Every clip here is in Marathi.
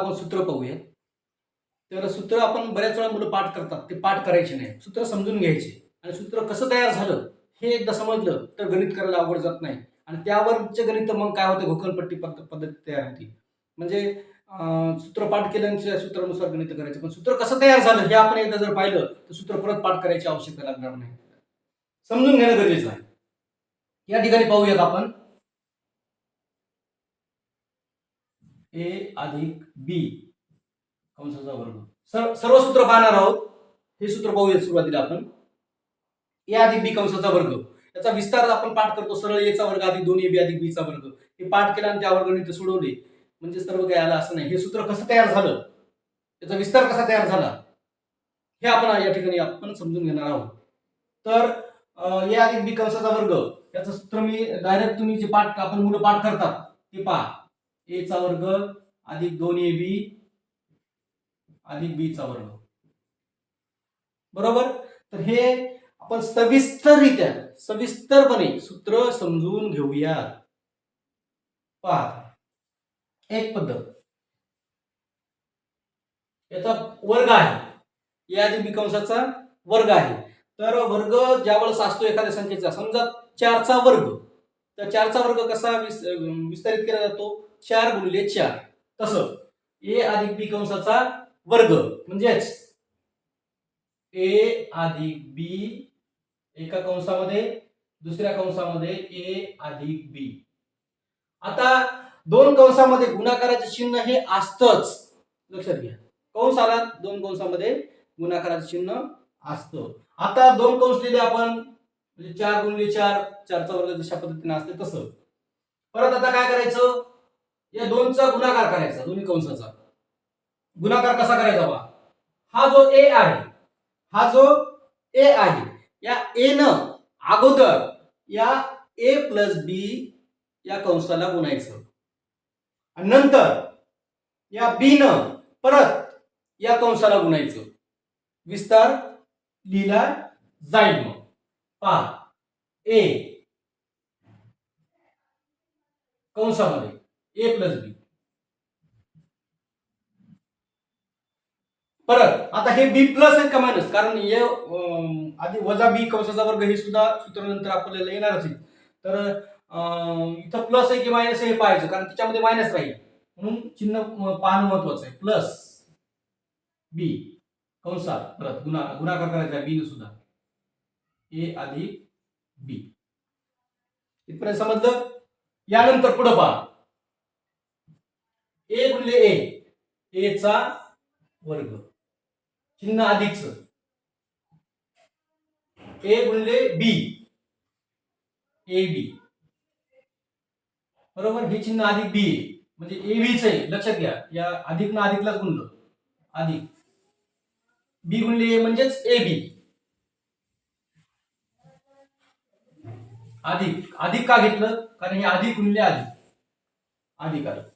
आपण सूत्र पाहूया. तर सूत्र आपण बऱ्याच वेळा मुलं पाठ करतात. ते पाठ करायचे नाही सूत्र समजून घ्यायचे. आणि सूत्र कसं तयार झालं हे एकदा समजलं तर गणित करायला अवघड जात नाही. आणि त्यावरचे गणित मग काय होते? घोकलपट्टी पद्ध पद्धती तयार होती. म्हणजे सूत्र पाठ केल्यानंतर सूत्रानुसार गणित करायचे. पण सूत्र कसं तयार झालं हे आपण एकदा जर पाहिलं तर सूत्र परत पाठ करायची आवश्यकता लागणार नाही. समजून घेणं गरजेचं आहे. या ठिकाणी पाहूयात आपण. ए अधिक बी. कंसाचा वर्ग सर्व सर्व सूत्र पाहणार आहोत. हे सूत्र पाहूया सुरुवातीला आपण. ए अधिक बी कंसाचा वर्ग. याचा विस्तार आपण पाठ करतो. सरळ एचा वर्ग अधिक दोन ए बी अधिक बीचा वर्ग. हे पाठ केला आणि त्या वर्गाने ते सोडवले. म्हणजे सर्व काही आलं असं नाही. हे सूत्र कसं तयार झालं? याचा विस्तार कसा तयार झाला? हे आपण या ठिकाणी आपण समजून घेणार आहोत. तर ए अधिक बी कंसाचा वर्ग. याचं सूत्र मी डायरेक्ट तुम्ही जे पाठ आपण मुलं पाठ करतात ते पहा. ए चा वर्ग अधिक दोन ए बी अधिक बी चा वर्ग. बरोबर? तर हे आपण सविस्तररित्या सविस्तरपणे सूत्र समजून घेऊया. पहा. एक पद्धत. याचा वर्ग आहे. या अधिक बी कंसाचा वर्ग आहे. तर वर्ग ज्यावेळेस असतो एखाद्या संख्येचा समजा चारचा वर्ग. तर चारचा वर्ग कसा विस- विस्तारित केला जातो? चार गुणिले चार. तसं. ए अधिक बी कंसाचा वर्ग. म्हणजेच ए अधिक बी एका कंसामध्ये दुसऱ्या कंसामध्ये ए अधिक बी. आता दोन कंसामध्ये गुणाकाराचे चिन्ह हे असतच. लक्षात घ्या. कंस आला दोन कंसामध्ये गुणाकाराचे चिन्ह असतं. आता दोन कंस लिहिले आपण. म्हणजे चार गुणले चार चारचा वर्ग जशा पद्धतीने असते तसं. परत आता काय करायचं? या दोनचा गुणाकार करायचा दोन्ही कंसाचा. गुणाकार कसा करायचा बा? हा जो ए आहे हा जो ए आहे या ए न अगोदर या ए प्लस बी या कंसाला गुणायचं. आणि नंतर या बी न परत या कंसाला गुणायचं. विस्तार लिहिला जाईल मग. पहा. ए कंसामध्ये. A plus B. परत आता हे बी प्लस आहे का मायनस? कारण हे आधी वजा बी कंसाचा वर्ग हे सुद्धा सूत्रानंतर आपल्याला येणारच आहे. तर इथं प्लस आहे की मायनस आहे हे पाहायचं कारण त्याच्यामध्ये मायनस राहील. म्हणून चिन्ह पाहणं महत्वाचं आहे. प्लस बी कंसात परत गुणा गुणाकार करायचा बी बी सुद्धा. ए अधिक बी. इथपर्यंत समजलं? यानंतर पुढं पहा. ए गुणले ए. ए चा वर्ग. चिन्ह अधिकच ए गुणले बी. A B. बरोबर? हे चिन्ह अधिक बी म्हणजे ए बीच आहे. लक्षात घ्या. या अधिक ना अधिकलाच गुणलं. अधिक बी गुणले ए म्हणजेच ए बी. अधिक अधिक का घेतलं? कारण हे अधिक गुणले अधिक अधिक आलं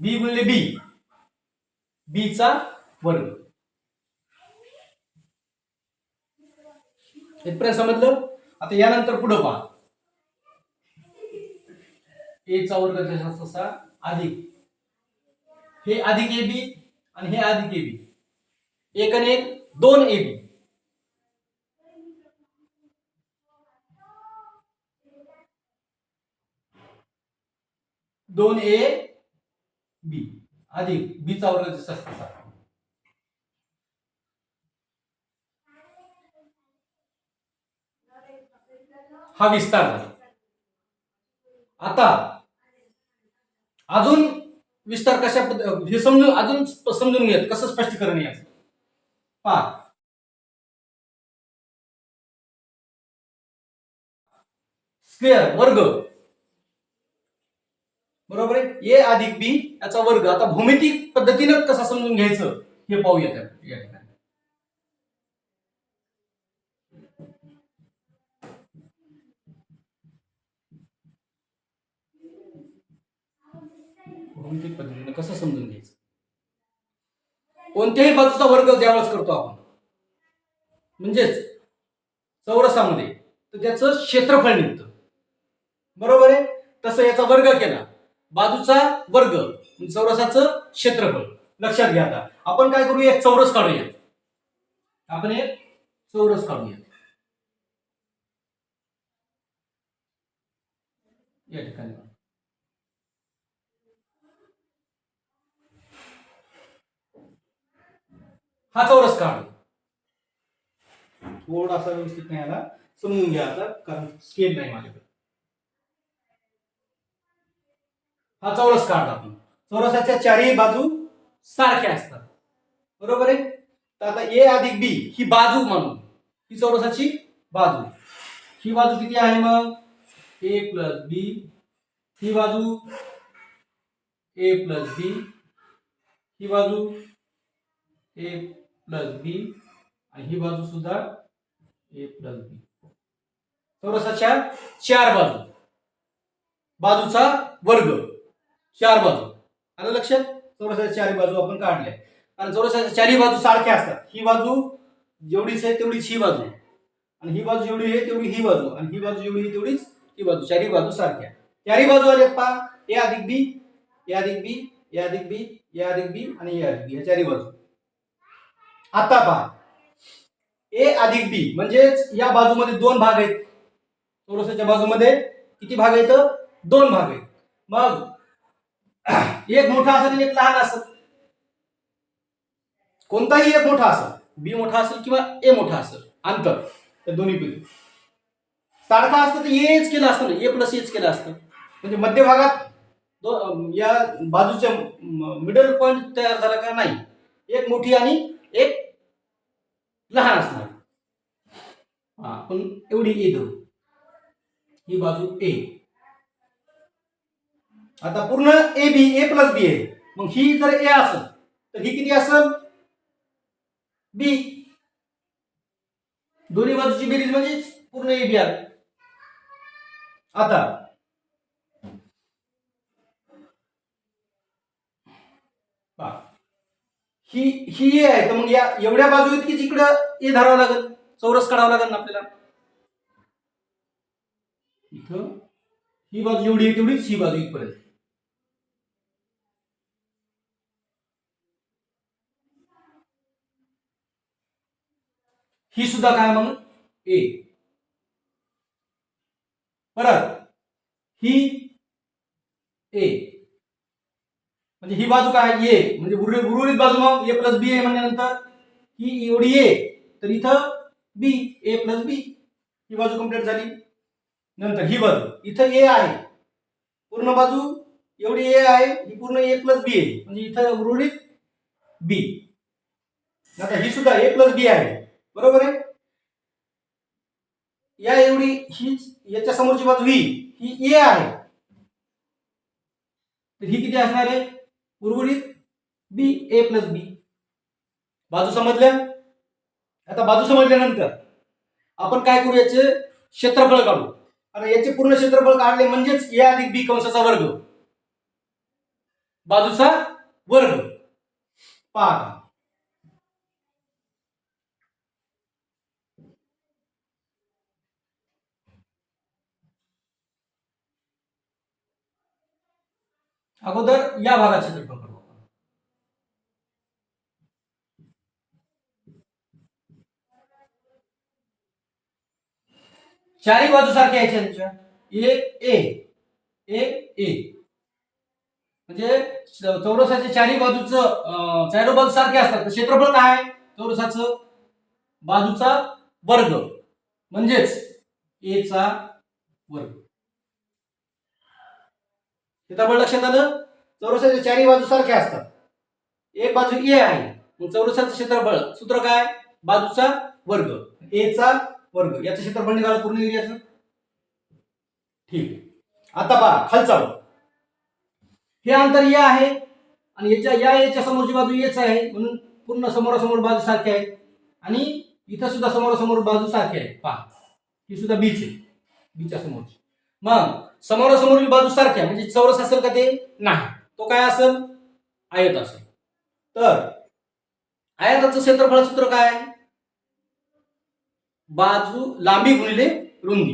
बी गुणले बी बी चा वर्ग. इथपर्यंत समजलं? आता यानंतर पुढं पहा. ए चा वर्ग जसा तसा अधिक. हे अधिक ए बी आणि हे अधिक ए बी एक आणि एक दोन ए बी दोन ए बी. अधिक बी चा वर्ग जसा तसा हा विस्तार झाला. आता अजून विस्तार कशा हे समजून अजून समजून घेत कसं स्पष्टीकरण याचं. पहा. स्क्वेअर वर्ग. बरोबर आहे? ए अधिक बी याचा वर्ग. आता भौमितिक पद्धतीनं कसा समजून घ्यायचं? हे पाहूया त्या ठिकाणी. भौमितिक पद्धतीने कसं समजून घ्यायचं? कोणत्याही बाजूचा वर्ग ज्यावेळेस करतो आपण म्हणजेच चौरसामध्ये तर त्याचं क्षेत्रफळ निघतं. बरोबर आहे? तसं याचा वर्ग केला. बाजूचा वर्ग चौरसाच चौरसाचं क्षेत्रफळ. लक्षात घ्या आता. आपण काय करूया एक चौरस काढूया आपण एक चौरस काढूया या ठिकाणी हा चौरस काढ. थोडासा व्यवस्थित नाही आला. समजून घ्या आता कारण स्केल नाही माझ्याकडे. हा चौरस काढला आपण. चौरसाच्या चारही बाजू सारख्या असतात. बरोबर आहे? तर आता ए अधिक बी ही बाजू म्हणून. ही चौरसाची बाजू. ही बाजू किती आहे मग? ए प्लस बी. ही बाजू ए प्लस बी. ही बाजू ए प्लस बी. आणि ही बाजू सुद्धा ए प्लस बी. चौरसाच्या चार बाजू. बाजूचा वर्ग. चार बाजू. आलं लक्षात चौरसाच्या चारही बाजू आपण काढल्या. कारण चौरसाच्या चारही बाजू सारख्या असतात. ही बाजू जेवढीच आहे तेवढीच ही बाजू. आणि ही बाजू जेवढी आहे तेवढी ही बाजू. आणि ही बाजू जेवढी आहे तेवढीच ही बाजू. चारही बाजू सारख्या. चारही बाजू आल्यात पहा. ए अधिक बी ए अधिक बी ए अधिक बी ए अधिक बी आणि ए अधिक बी. या चारही बाजू. आता पहा. ए अधिक बी म्हणजेच या बाजूमध्ये दोन भाग आहेत. चौरसाच्या बाजूमध्ये किती भाग आहेत? दोन भाग आहेत. मग एक मोठा असेल आणि एक लहान असेल. कोणताही एक मोठा असेल बी मोठा असेल किंवा ए मोठा असेल अंतर त्या दोन्ही पैकी. सारखा असतं तर एच केलं असतं ना ए प्लस एच केलं असतं. म्हणजे मध्यभागात दो या बाजूच्या मिडल पॉइंट तयार झाला का नाही. एक मोठी आणि एक लहान असणार. हा पण एवढी ए धरू ही बाजू ए आता पूर्ण ए बी ए प्लस बी आहे मग ही जर ए असेल तर ही किती असेल? बी दोन्ही बाजूची बेरीज म्हणजे पूर्ण ए बी आर आता. ही ही ए आहे तर मग या एवढ्या बाजू आहेत की जिकडं ए धरावं लागेल. चौरस काढावं लागेल ना आपल्याला. इथं ही बाजू जेवढी आहे तेवढीच ही बाजू इथपर्यंत. ही सुद्धा काय मग ए परत ही ए म्हणजे ही बाजू काय? ए म्हणजे उर्वरित बाजू मग ए प्लस बी ए म्हणल्यानंतर ही एवढी ए तर इथं बी ए प्लस बी ही बाजू कंप्लीट झाली. नंतर ही बाजू. इथं ए आहे. पूर्ण बाजू एवढी ए आहे. ही पूर्ण ए प्लस बी आहे म्हणजे इथं उर्वरित बी आता ही सुद्धा ए प्लस बी आहे. बरोबर आहे? या एवढी ही याच्या समोरची बाजू ही ही ए आहे. तर ही किती असणार आहे? उर्वरित बी ए प्लस बी बाजू समजल्या? आता बाजू समजल्यानंतर आपण काय करू याचे? क्षेत्रफळ काढू. आणि याचे पूर्ण क्षेत्रफळ काढले म्हणजेच ए अधिक बी कंसाचा वर्ग. बाजूचा वर्ग. पहा आता. अगोदर या भागात क्षेत्रफळ करू चारही बाजू सारख्या आहेत त्यांच्या ए ए ए ए. म्हणजे च- चौरसाच्या चारही बाजूचं चारो बाजू सारखे असतात. तर क्षेत्रफळ काय आहे? चौरसाचं बाजूचा वर्ग. म्हणजेच ए चा वर्ग. सीताफळ लक्षात आलं. चौरसाच्या चारही बाजू सारख्या असतात. एक बाजू ए आहे. मग चौरसाचं क्षेत्रफळ सूत्र काय? बाजूचा वर्ग. एचा वर्ग. याचं क्षेत्रफळ निघालं पूर्ण एरियाचं? ठीक आहे. आता पहा खालचा हे अंतर ए आहे आणि याच्या या याच्या समोरची बाजू एच आहे म्हणून पूर्ण समोरासमोर बाजू सारखी आहे आणि इथं सुद्धा समोरासमोर बाजू सारखी आहे पहा. ही सुद्धा बीच आहे बीच्या समोरची. मग समोरासमोरील बाजू सारख्या म्हणजे चौरस असेल का ते? नाही. तो काय असेल? आयत असेल. तर आयताचं क्षेत्रफळ सूत्र काय? बाजू लांबी गुणिले रुंदी.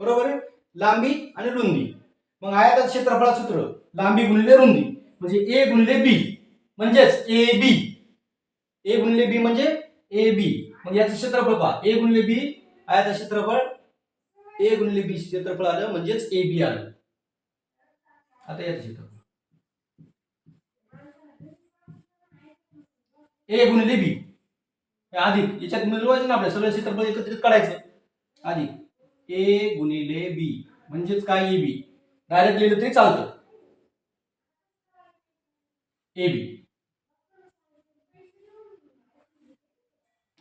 बरोबर आहे? लांबी आणि रुंदी. मग आयताचं क्षेत्रफळ सूत्र लांबी गुणिले रुंदी म्हणजे ए गुणिले बी. म्हणजेच ए बी. ए गुणिले बी म्हणजे ए बी. मग याचं क्षेत्रफळ पहा. ए गुणिले बी आयाचं क्षेत्रफळ ए गुणिले बी क्षेत्रफळ आलं म्हणजेच ए बी आलं. आता याच क्षेत्रफळ. ए गुणिले बी. अधिक याच्यात मिळवायचं ना आपल्या सगळं क्षेत्रफळ एकत्रित काढायचं. अधिक ए गुणिले बी म्हणजेच काय ए बी? डायरेक्ट लिहिलं तरी चालतं. A B.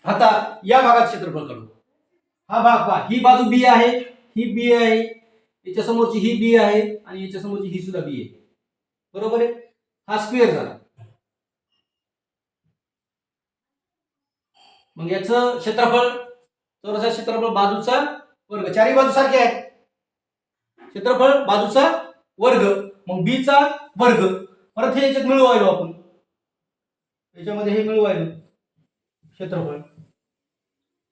आता या भागात क्षेत्रफळ काढू. हा भाग पहा ही बाजू बी आहे ही बी आहे याच्या समोरची ही बी आहे आणि याच्या समोरची ही सुद्धा बी आहे. बरोबर आहे? हा स्क्वेअर झाला. मग याचं क्षेत्रफळ चौरसा क्षेत्रफळ बाजूचा वर्ग. चारही बाजू सारखे आहेत. क्षेत्रफळ बाजूचा वर्ग. मग बीचा वर्ग. परत हे याच्यात मिळवायलो आपण. याच्यामध्ये हे मिळवायलो. क्षेत्रफळ.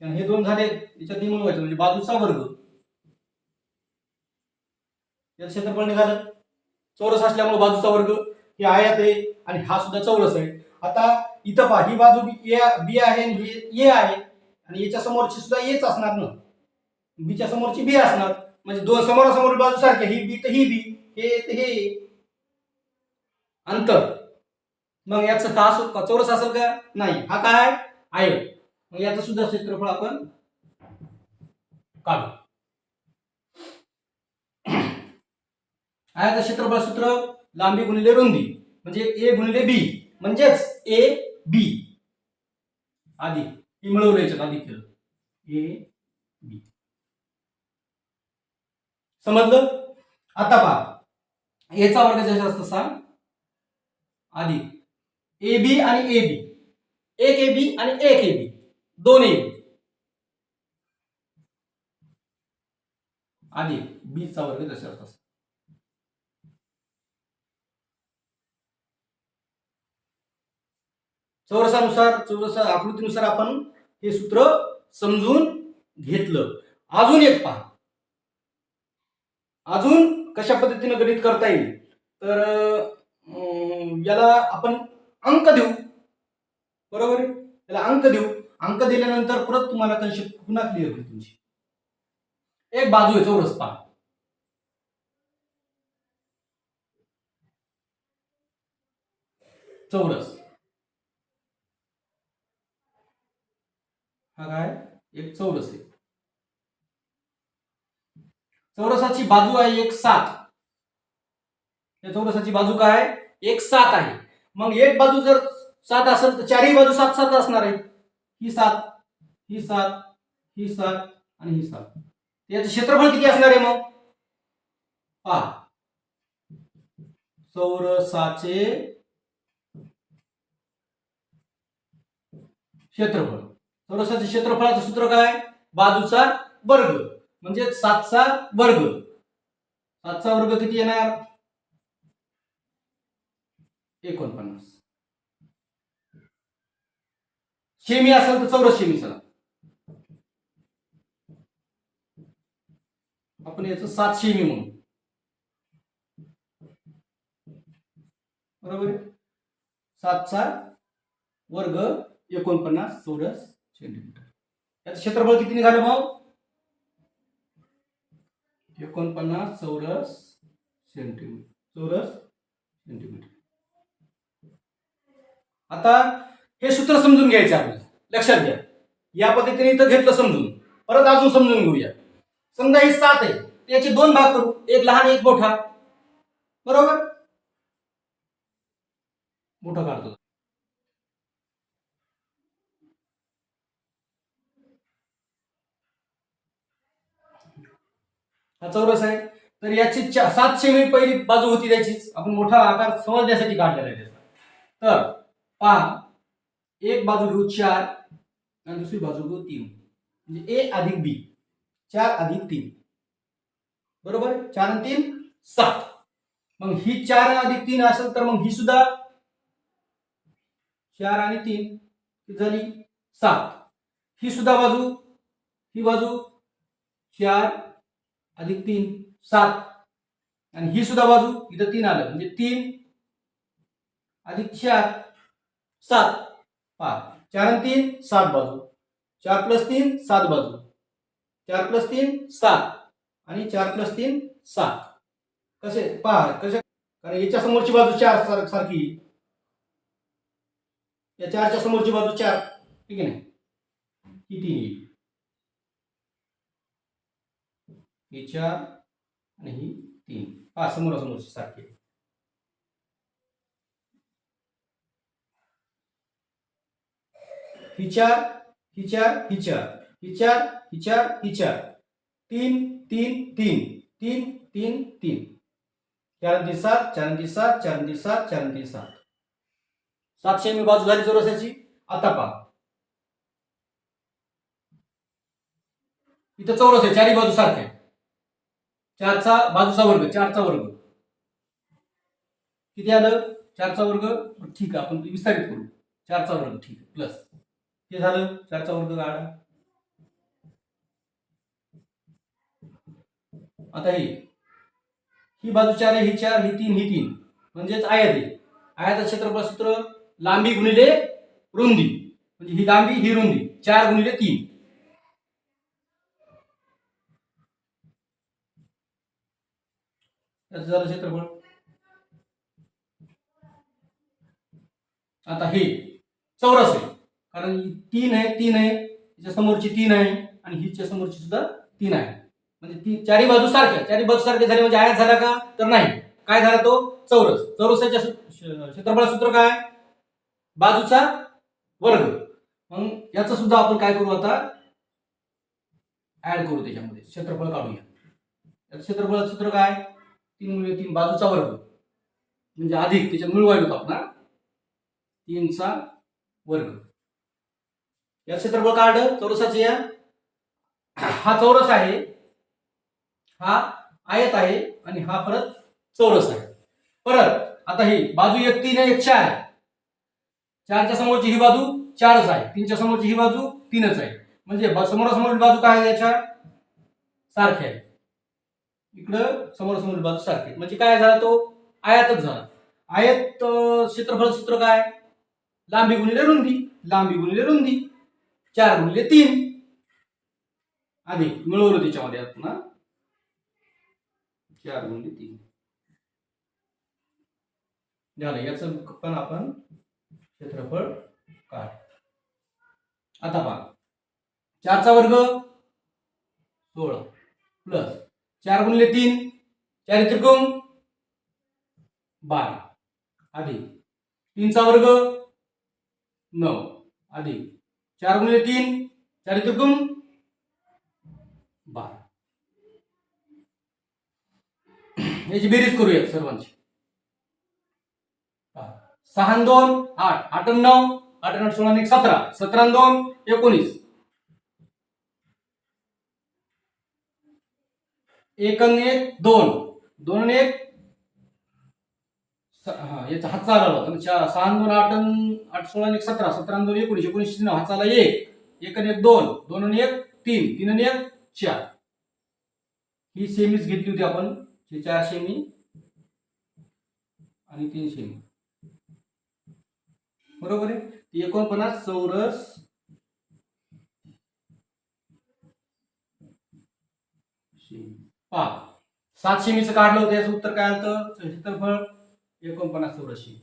आणि हे दोन झाले याच्यात निमून व्हायचं म्हणजे बाजूचा वर्ग. याचं क्षेत्रफळ निघालं. चौरस असल्यामुळे बाजूचा वर्ग हे आयात आहे आणि हा सुद्धा चौरस आहे. आता इथं पहा ही बाजू बी आहे आणि ही ए आहे. आणि याच्या समोरची सुद्धा एच असणार ना. बीच्या समोरची बी असणार. म्हणजे दोन समोरासमोर बाजू सारख्या ही बी तर ही बी हे तर हे. अंतर. मग याचं तास का चौरस असेल का? नाही. हा काय आहे? मग याचं सुद्धा क्षेत्रफळ आपण काढू. आयाचं क्षेत्रफळ सूत्र लांबी गुणिले रुंदी म्हणजे ए गुणिले बी म्हणजेच ए बी. आधी ही मिळवलं याच्यात आधी केलं ए बी. समजलं? आता पहा. एचा वर्ग जसा असतो सांग. आधी. ए बी आणि ए बी. एक ए बी आणि एक ए बी. दोन्ही. आणि बी आधी बी चा वर्ग जसा असतो चौरसानुसार चौरस आकृतीनुसार आपण हे सूत्र समजून घेतलं. अजून एक पहा. अजून कशा पद्धतीने गणित करता येईल? तर अं, याला आपण अंक देऊ. बरोबर? आहे याला अंक देऊ. अंक दिल्यानंतर परत तुम्हाला कन्सेप्ट पुन्हा क्लिअर होईल तुमची. एक बाजू आहे चौरस पहा. चौरस. हा काय? एक चौरस आहे. चौरसाची बाजू आहे एक सात. या चौरसाची बाजू काय? एक सात आहे. मग एक बाजू जर सात असेल तर चारही बाजू सात सात असणार आहे ही सात ही सात ही सात आणि ही सात. याचं क्षेत्रफळ किती असणार आहे मग? पहा. चौरसाचे क्षेत्रफळ. चौरसाचे क्षेत्रफळाचं सूत्र काय? बाजूचा वर्ग. म्हणजे सातचा वर्ग. सातचा वर्ग किती येणार? एकोणपन्नास. शेमी असेल तर चौरस शेमी चला. आपण याचं सात शेमी म्हणू. बरोबर आहे? सातचा वर्ग एकोणपन्नास चौरस सेंटीमीटर. याचं क्षेत्रफळ किती निघालं मग एकोणपन्नास चौरस सेंटीमीटर. चौरस सेंटीमीटर. आता हे सूत्र समजून घ्यायचं आपल्याला. लक्षात घ्या. या पद्धतीने इथं घेतलं समजून. परत अजून समजून घेऊया. समजा हे सात आहे. त्याचे दोन भाग करू. एक लहान एक मोठा. बरोबर? मोठा काढतो. हा चौरस आहे. तर याची सातशे मी पहिली बाजू होती त्याचीच. आपण मोठा आकार समजण्यासाठी काढलेला आहे त्याचा. तर पहा. एक बाजू घेऊ चार आणि दुसरी बाजू घेऊ तीन. म्हणजे ए अधिक बी चार अधिक तीन. बरोबर? चार आणि तीन सात. मग ही चार अधिक तीन असेल तर मग ही सुद्धा चार आणि तीन झाली? सात. ही सुद्धा बाजू ही बाजू चार अधिक तीन सात. आणि ही सुद्धा बाजू इथं तीन आलं. म्हणजे तीन अधिक चार सात. पहा चार आणि तीन सात बाजू. चार प्लस तीन सात बाजू. चार प्लस तीन सात. आणि चार प्लस तीन सात. कसे? पहा कसे? कारण याच्या समोरची बाजू चार सार- सारखी. या चारच्या समोरची बाजू चार. ठीक आहे ना? किती? येईल ही चार आणि ही तीन. पहा समोरासमोरची सारखी. हिचार ही हिचार ही चार हिचार तीन तीन तीन. तीन तीन तीन. चार आणि सात चार आणि सात चार आणि सात चार आणि सात. सातशे मी बाजू झाली चौरसाची. आता पहा. इथं चौरस आहे चारी बाजू सारखे. चारचा बाजूचा वर्ग चारचा वर्ग. किती आलं? चारचा वर्ग? ठीक आहे आपण विस्तारित करू. चारचा वर्ग ठीक आहे प्लस हे झालं. चारचा वर्ग काढा आता ही. ही बाजू चार आहे ही चार ही तीन ही तीन. म्हणजेच आयात आहे. आयताचं क्षेत्रफळ सूत्र लांबी गुणिले रुंदी. म्हणजे ही लांबी ही रुंदी. चार गुणिले तीन. त्याचं झालं क्षेत्रफळ. आता हे चौरस आहे. कारण ही तीन आहे तीन आहे हिच्या समोरची तीन आहे आणि हिच्या समोरची सुद्धा तीन आहे. म्हणजे ती चारी बाजू सारख्या चारी बाजू सारखे झाले म्हणजे आयात झाला का? तर नाही. काय झाला तो? चौरस. चौरसाच्या सू- क्षेत्रफळ सूत्र काय? बाजूचा वर्ग. मग याचं सुद्धा आपण काय करू आता? ऍड करू त्याच्यामध्ये. क्षेत्रफळ काढूया. याचं क्षेत्रफळ सूत्र काय? तीन गुणिले तीन बाजूचा वर्ग. म्हणजे अधिक त्याच्या मूळ होतो आपण तीनचा वर्ग. या क्षेत्रफळ काढ चौरसाची या. हा चौरस आहे हा आयत आहे आणि हा परत चौरस आहे. परत आता ही बाजू एक तीन एक चार. चारच्या समोरची ही बाजू चारच आहे. तीनच्या समोरची ही बाजू तीनच आहे. म्हणजे समोरासमोरील बाजू काय आहे याच्या? सारखी आहे. इकडं समोरासमोर बाजू सारखी म्हणजे काय झाला तो? आयातच झाला. आयत क्षेत्रफळ सूत्र काय? लांबी गुणिले रुंदी. लांबी गुणिले रुंदी. चार गुणिले तीन. अधिक मिळवलं त्याच्यामध्ये आपण चार गुणिले तीन. झालं याचं पण आपण क्षेत्रफळ काढ. आता पहा. चारचा वर्ग सोळा प्लस चार गुणिले तीन चार त्रिकोण बारा. अधिक तीनचा वर्ग नऊ. अधिक चार गुणिले तीन चार त्रिकोण बारा. याची बेरीज करूया सर्वांची. सहा दोन आठ. आठ नऊ आठ आठ सोळा एक सतरा. सतरा दोन एकोणीस. एक एक दोन. दोन एक हा याचा हात चालला होता चार सहा दोन आठ आठ सोळा आणि एक सतरा. सतरा दोन एकोणीस एकोणीस नऊ हा चाला एक. एक आणि एक दोन. दोन आणि एक तीन. तीन आणि एक चार. ही सेमीच घेतली होती आपण. ही चार सेमी आणि तीन सेमी बरोबर आहे? एकोणपन्नास चौरस सेमी. पहा. सात सेमीचं काढलं होतं. याचं उत्तर काय आलं क्षेत्रफळ एकोणपन्नास चौरशी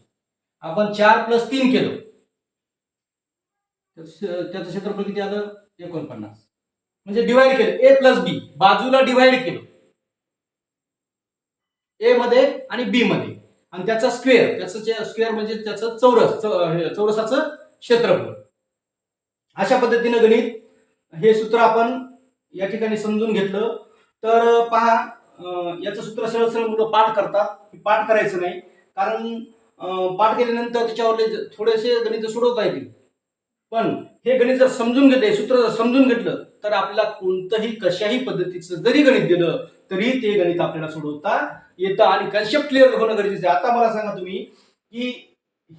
आपण चार प्लस तीन केलं. त्याचं त्याचं क्षेत्रफळ किती आलं? एकोणपन्नास. म्हणजे डिवाइड केलं. ए प्लस बी बाजूला डिवाइड केलं. ए मध्ये आणि बी मध्ये. आणि त्याचा स्क्वेअर त्याचं स्क्वेअर म्हणजे त्याचं चौरस चौरसाचं क्षेत्रफळ. अशा पद्धतीनं गणित हे सूत्र आपण या ठिकाणी समजून घेतलं. तर पहा याचं सूत्र सरळ सरळ मुलं पाठ करतात. की पाठ करायचं नाही. कारण पाठ केल्यानंतर त्याच्यावरले थोडेसे गणित सोडवता येतील. पण हे गणित जर समजून घेतले सूत्र जर समजून घेतलं तर आपल्याला कोणतंही कशाही पद्धतीचं जरी गणित दिलं तरी ते गणित आपल्याला सोडवता येतं आणि कन्सेप्ट क्लिअर होणं गरजेचं आहे. आता मला सांगा तुम्ही की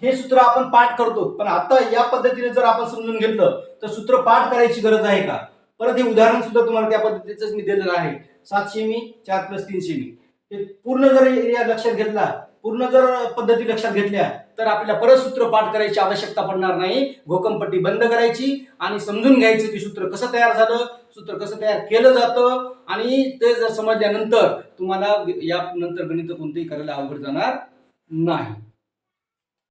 हे सूत्र आपण पाठ करतो पण आता या पद्धतीने जर आपण समजून घेतलं तर सूत्र पाठ करायची गरज आहे का? परत हे उदाहरण सुद्धा तुम्हाला त्या पद्धतीचंच मी दिलेलं आहे. सातशे मी चार प्लस तीनशे मी. हे पूर्ण जर एरिया लक्षात घेतला पूर्ण जर पद्धती लक्षात घेतल्या तर आपल्याला परत सूत्र पाठ करायची आवश्यकता पडणार नाही. घोकमपट्टी बंद करायची आणि समजून घ्यायचं की सूत्र कसं तयार झालं सूत्र कसं तयार केलं जातं आणि ते जर समजल्यानंतर तुम्हाला या नंतर गणित कोणतेही करायला अवघड जाणार नाही.